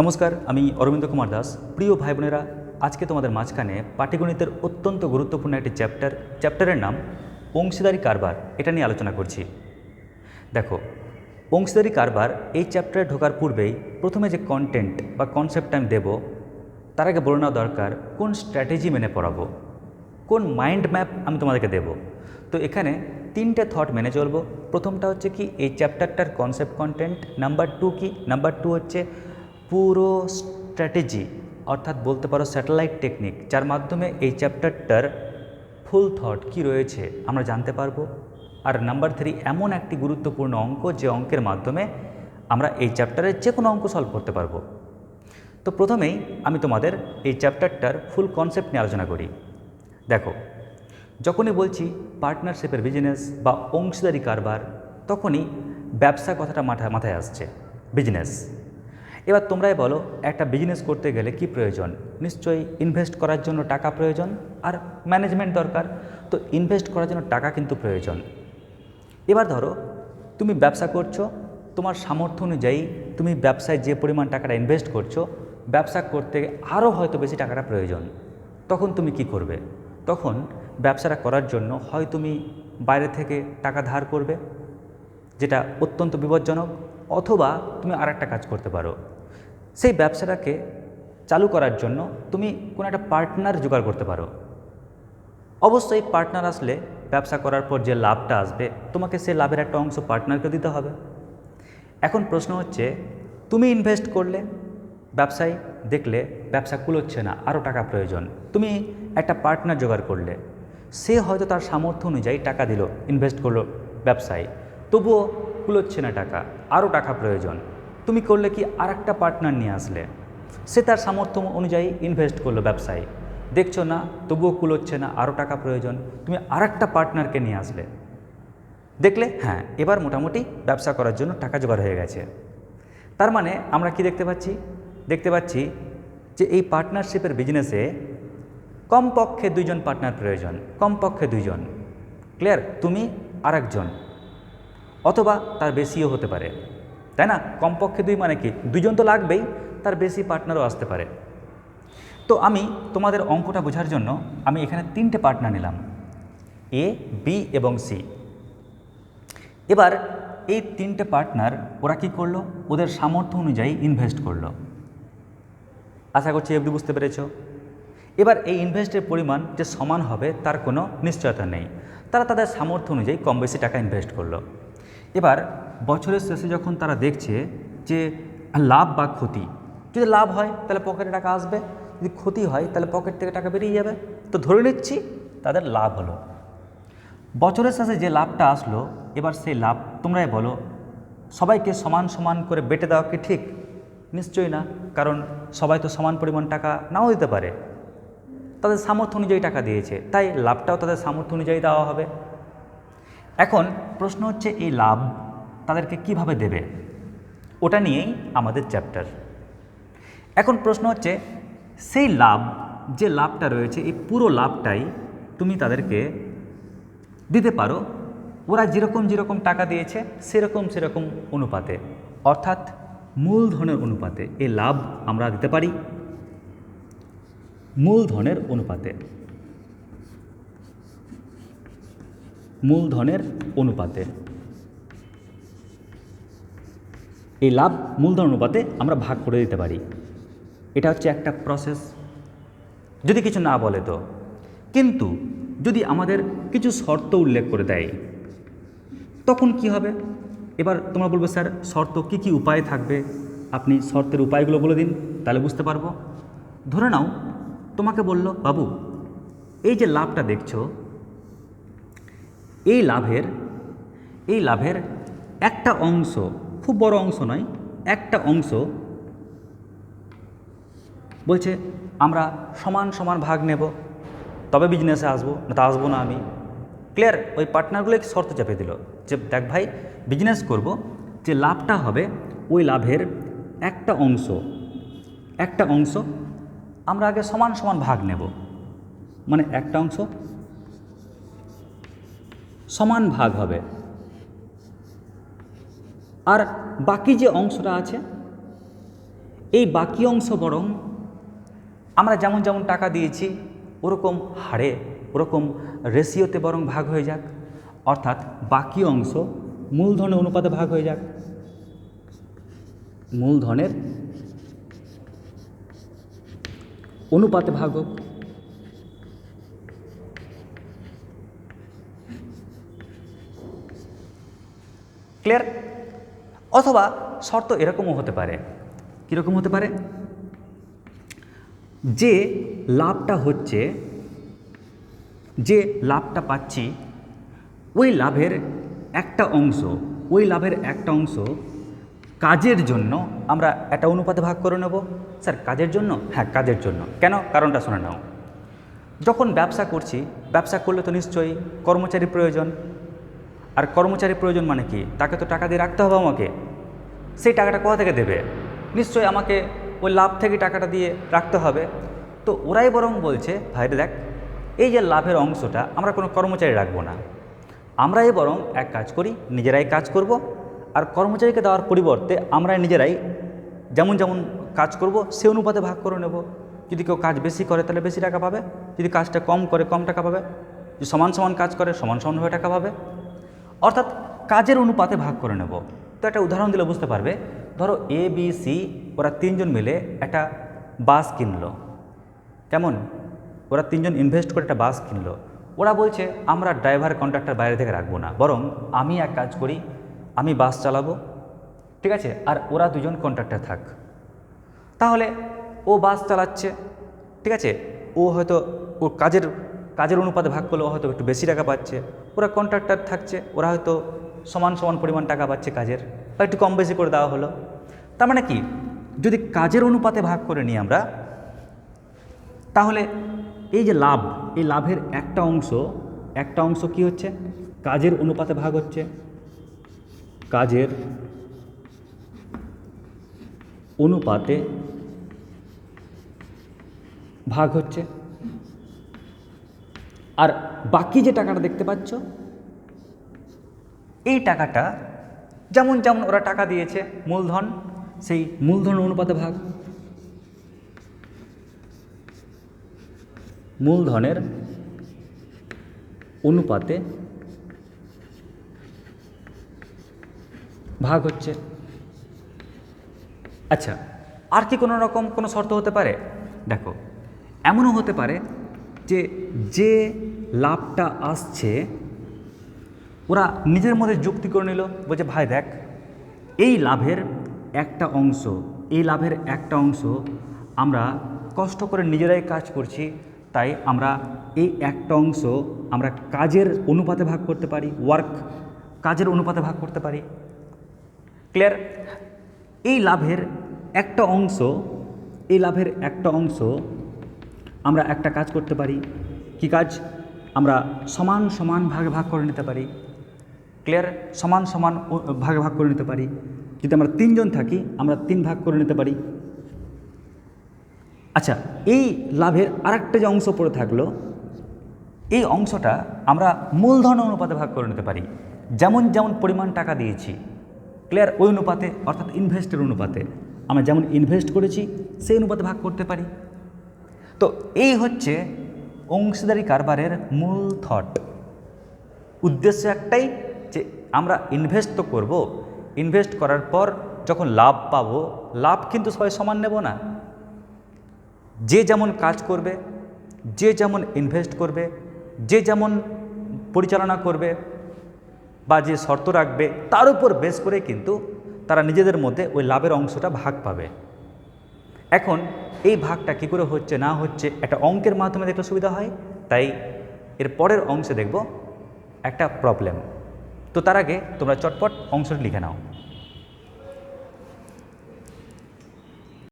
নমস্কার, আমি অরবিন্দ কুমার দাস। প্রিয় ভাই বোনেরা আজকে তোমাদের মাঝখানে পাটিগণিতের অত্যন্ত গুরুত্বপূর্ণ একটি চ্যাপ্টার, চ্যাপ্টারের নাম অংশীদারি কারবার। এটা নিয়ে আলোচনা করছি। দেখো, অংশীদারি কারবার এই চ্যাপ্টারে ঢোকার পূর্বেই প্রথমে যে কন্টেন্ট বা কনসেপ্ট আমি দেবো, তার আগে বলে নেওয়া দরকার, কোন স্ট্র্যাটেজি মেনে পড়াবো, কোন মাইন্ড ম্যাপ আমি তোমাদেরকে দেব। তো এখানে তিনটে থট মেনে চলবো। প্রথমটা হচ্ছে কি, এই চ্যাপ্টারটার কনসেপ্ট কন্টেন্ট নাম্বার টু কি? নাম্বার টু হচ্ছে পুরো স্ট্র্যাটেজি, অর্থাৎ বলতে পারো স্যাটেলাইট টেকনিক যার মাধ্যমে এই চ্যাপ্টারটার ফুল থট কি রয়েছে আমরা জানতে পারব। আর নাম্বার থ্রি এমন একটি গুরুত্বপূর্ণ অঙ্ক যে অঙ্কের মাধ্যমে আমরা এই চ্যাপ্টারের যে কোনো অঙ্ক সলভ করতে পারব। তো প্রথমেই আমি তোমাদের এই চ্যাপ্টারটার ফুল কনসেপ্ট নিয়ে আলোচনা করি। দেখো, যখনই বলছি পার্টনারশিপের বিজনেস বা অংশীদারি কারবার, তখনই ব্যবসা কথাটা মাথায় মাথায় আসছে বিজনেস এবার তোমরাই বলো, একটা বিজনেস করতে গেলে কি প্রয়োজন? নিশ্চয়ই ইনভেস্ট করার জন্য টাকা প্রয়োজন আর ম্যানেজমেন্ট দরকার। তো ইনভেস্ট করার জন্য টাকা কিন্তু প্রয়োজন। এবার ধরো, তুমি ব্যবসা করছ, তোমার সামর্থ্য অনুযায়ী তুমি ব্যবসায় যে পরিমাণ টাকাটা ইনভেস্ট করছ, ব্যবসা করতে আরও হয়তো বেশি টাকাটা প্রয়োজন। তখন তুমি কি করবে? তখন ব্যবসাটা করার জন্য হয় তুমি বাইরে থেকে টাকা ধার করবে, যেটা অত্যন্ত বিপজ্জনক, অথবা তুমি আর একটা কাজ করতে পারো। সেই ব্যবসাটাকে চালু করার জন্য তুমি কোনো একটা পার্টনার জোগাড় করতে পারো। অবশ্যই পার্টনার আসলে ব্যবসা করার পর যে লাভটা আসবে, তোমাকে সে লাভের একটা অংশ পার্টনারকে দিতে হবে। এখন প্রশ্ন হচ্ছে, তুমি ইনভেস্ট করলে, ব্যবসায় দেখলে ব্যবসা কুলোচ্ছে না আরও টাকা প্রয়োজন। তুমি একটা পার্টনার জোগাড় করলে, সে হয়তো তার সামর্থ্য অনুযায়ী টাকা দিল ইনভেস্ট করল ব্যবসায়। তবুও কুলোচ্ছে না টাকা আরও টাকা প্রয়োজন। তুমি করলে কি আর একটা পার্টনার নিয়ে আসলে? সে তার সামর্থ্য অনুযায়ী ইনভেস্ট করল ব্যবসায়। দেখছ না, তবুও কুলোচ্ছে না আরও টাকা প্রয়োজন। তুমি আর একটা পার্টনারকে নিয়ে আসলে? দেখলে হ্যাঁ এবার মোটামুটি ব্যবসা করার জন্য টাকা জোগাড় হয়ে গেছে। তার মানে আমরা কি দেখতে পাচ্ছি? দেখতে পাচ্ছি যে এই পার্টনারশিপের বিজনেসে কমপক্ষে দুইজন পার্টনার প্রয়োজন, কমপক্ষে দুইজন। ক্লিয়ার তুমি আর একজন অথবা তার বেশিও হতে পারে। তাই না? কমপক্ষে দুই মানে কি? দুজন তো লাগবেই, তার বেশি পার্টনারও আসতে পারে। তো আমি তোমাদের অঙ্কটা বোঝার জন্য আমি এখানে তিনটে পার্টনার নিলাম। এ বি এবং সি এবার এই তিনটে পার্টনার ওরা কি করল? ওদের সামর্থ্য অনুযায়ী ইনভেস্ট করল। আশা করছি এবার বুঝতে পেরেছ। এবার এই ইনভেস্টের পরিমাণ যে সমান হবে, তার কোনো নিশ্চয়তা নেই। তারা তাদের সামর্থ্য অনুযায়ী কম বেশি টাকা ইনভেস্ট করল। এবার বছরের শেষে যখন তারা দেখছে যে লাভ বা ক্ষতি, যদি লাভ হয় তাহলে পকেটে টাকা আসবে, যদি ক্ষতি হয় তাহলে পকেট থেকে টাকা বেরিয়ে যাবে। তো ধরে নিচ্ছি তাদের লাভ হলো। বছরের শেষে যে লাভটা আসলো, এবার সেই লাভ তোমরাই বলো, সবাইকে সমান সমান করে বেটে দেওয়া কি ঠিক? নিশ্চয়ই না, কারণ সবাই তো সমান পরিমাণ টাকা নাও দিতে পারে। তাদের সামর্থ্য অনুযায়ী টাকা দিয়েছে, তাই লাভটাও তাদের সামর্থ্য অনুযায়ী দেওয়া হবে। এখন প্রশ্ন হচ্ছে, এই লাভ তাদেরকে কীভাবে দেবে? ওটা নিয়েই আমাদের চ্যাপ্টার। এখন প্রশ্ন হচ্ছে, সেই লাভ, যে লাভটা রয়েছে, এই পুরো লাভটাই তুমি তাদেরকে দিতে পারো। ওরা যেরকম যেরকম টাকা দিয়েছে, সেরকম সেরকম অনুপাতে। অর্থাৎ মূলধনের অনুপাতে এই লাভ আমরা দিতে পারি। মূলধনের অনুপাতে। মূলধনের অনুপাতে। এই লাভ মূলধন অনুপাতে আমরা ভাগ করে দিতে পারি। এটা হচ্ছে একটা প্রসেস যদি কিছু না বলে তো। কিন্তু যদি আমাদের কিছু শর্ত উল্লেখ করে দেয়, তখন কি হবে? এবার তোমরা বলবে, স্যার, শর্ত কি কি উপায় থাকবে? আপনি শর্তের উপায়গুলো বলে দিন, তাহলে বুঝতে পারব। ধরে নাও, তোমাকে বলল, বাবু, এই যে লাভটা দেখছ এই লাভের এই লাভের একটা অংশ, খুব বড় অংশ নয়, একটা অংশ বলছে, আমরা সমান সমান ভাগ নেব। তবে বিজনেসে আসব, না তা আসব না আমি। ক্লিয়ার ওই পার্টনারগুলো শর্ত চাপে দিল? যে দেখ ভাই বিজনেস করব, যে লাভটা হবে, ওই লাভের একটা অংশ একটা অংশ আমরা আগে সমান সমান ভাগ নেব। মানে একটা অংশ সমান ভাগ হবে। আর বাকি যে অংশটা আছে, এই বাকি অংশ বরং আমরা যেমন যেমন টাকা দিয়েছি, ওরকম হারে, ওরকম রেশিওতে বরং ভাগ হয়ে যাক। অর্থাৎ বাকি অংশ মূলধনের অনুপাতে ভাগ হয়ে যাক। মূলধনের অনুপাতে ভাগ হোক। ক্লিয়ার অথবা শর্ত এরকমও হতে পারে। কীরকম হতে পারে? যে লাভটা হচ্ছে, যে লাভটা পাচ্ছি, ওই লাভের একটা অংশ, ওই লাভের একটা অংশ কাজের জন্য আমরা একটা অনুপাতে ভাগ করে নেব। স্যার, কাজের জন্য? হ্যাঁ কাজের জন্য। কেন? কারণটা শুনে নাও। যখন ব্যবসা করছি, ব্যবসা করলে তো নিশ্চয়ই কর্মচারী প্রয়োজন আর কর্মচারী প্রয়োজন মানে কি? তাকে তো টাকা দিয়ে রাখতে হবে আমাকে। সেই টাকাটা কোথা থেকে দেবে? নিশ্চয়ই আমাকে ওই লাভ থেকে টাকাটা দিয়ে রাখতে হবে। তো ওরাই বরং বলছে ভাইরে দেখ, এই যে লাভের অংশটা আমরা কোনো কর্মচারী রাখব না। আমরাই বরং এক কাজ করি, নিজেরাই কাজ করব আর কর্মচারীকে দেওয়ার পরিবর্তে আমরাই নিজেরাই যেমন যেমন কাজ করব, সে অনুপাতে ভাগ করে নেব। যদি কেউ কাজ বেশি করে, তাহলে বেশি টাকা পাবে। যদি কাজটা কম করে, কম টাকা পাবে। যদি সমান সমান কাজ করে, সমান সমানভাবে টাকা পাবে। অর্থাৎ কাজের অনুপাতে ভাগ করে নেব। তো একটা উদাহরণ দিলে বুঝতে পারবে। ধরো এ বি সি ওরা তিনজন মিলে একটা বাস কিনলো। কেমন? ওরা তিনজন ইনভেস্ট করে একটা বাস কিনলো। ওরা বলছে, আমরা ড্রাইভার কন্ট্রাক্টর বাইরে থেকে রাখব না। বরং আমি এক কাজ করি, আমি বাস চালাবো। ঠিক আছে? আর ওরা দুজন কন্ট্রাক্টর থাক। তাহলে ও বাস চালাচ্ছে। ঠিক আছে? ও হয়তো ও কাজের কাজের অনুপাতে ভাগ করলে হয়তো একটু বেশি টাকা পাচ্ছে। ওরা কন্ট্রাক্টর থাকছে, ওরা হয়তো সমান সমান পরিমাণ টাকা পাচ্ছে কাজের, বা একটু কম বেশি করে দেওয়া হলো। তার মানে কি? যদি কাজের অনুপাতে ভাগ করে নিই আমরা, তাহলে এই যে লাভ, এই লাভের একটা অংশ একটা অংশ কি হচ্ছে? কাজের অনুপাতে ভাগ হচ্ছে। কাজের অনুপাতে ভাগ হচ্ছে। আর বাকি যে টাকাটা দেখতে পাচ্ছ, এই টাকাটা যেমন যেমন ওরা টাকা দিয়েছে, মূলধন, সেই মূলধন অনুপাতে ভাগ। মূলধনের অনুপাতে ভাগ হচ্ছে। আচ্ছা আর কি কোনো রকম কোনো শর্ত হতে পারে? দেখো, এমনও হতে পারে যে যে লাভটা আসছে, ওরা নিজের মধ্যে যুক্তি করে নিল, বলছে, ভাই, দেখ, এই লাভের একটা অংশ, এই লাভের একটা অংশ আমরা কষ্ট করে নিজেরাই কাজ করছি, তাই আমরা এই একটা অংশ আমরা কাজের অনুপাতে ভাগ করতে পারি ওয়ার্ক কাজের অনুপাতে ভাগ করতে পারি। ক্লিয়ার এই লাভের একটা অংশ, এই লাভের একটা অংশ আমরা একটা কাজ করতে পারি। কি কাজ? আমরা সমান সমান ভাগে ভাগ করে নিতে পারি। ক্লিয়ার সমান সমান ভাগে ভাগ করে নিতে পারি। যদি আমরা তিনজন থাকি, আমরা তিন ভাগ করে নিতে পারি। আচ্ছা এই লাভের আরেকটা যে অংশ পড়ে থাকল, এই অংশটা আমরা মূলধন অনুপাতে ভাগ করে নিতে পারি। যেমন যেমন পরিমাণ টাকা দিয়েছি ক্লিয়ার ওই অনুপাতে, অর্থাৎ ইনভেস্টের অনুপাতে। আমরা যেমন ইনভেস্ট করেছি, সেই অনুপাতে ভাগ করতে পারি। তো এই হচ্ছে অংশীদারি কারবারের মূল থট উদ্দেশ্য একটাই যে আমরা ইনভেস্ট তো করব ইনভেস্ট করার পর যখন লাভ পাবো, লাভ কিন্তু সবাই সমান নেব না। যে যেমন কাজ করবে, যে যেমন ইনভেস্ট করবে, যে যেমন পরিচালনা করবে বা যে শর্ত রাখবে, তার উপর বেস করে কিন্তু তারা নিজেদের মধ্যে ওই লাভের অংশটা ভাগ পাবে। এখন এই ভাগটা কী করে হচ্ছে, না হচ্ছে, একটা অঙ্কের মাধ্যমে দেখলে সুবিধা হয়। তাই এর পরের অংশে দেখব একটা প্রবলেম তো তার আগে তোমরা চটপট অংশটি লিখে নাও।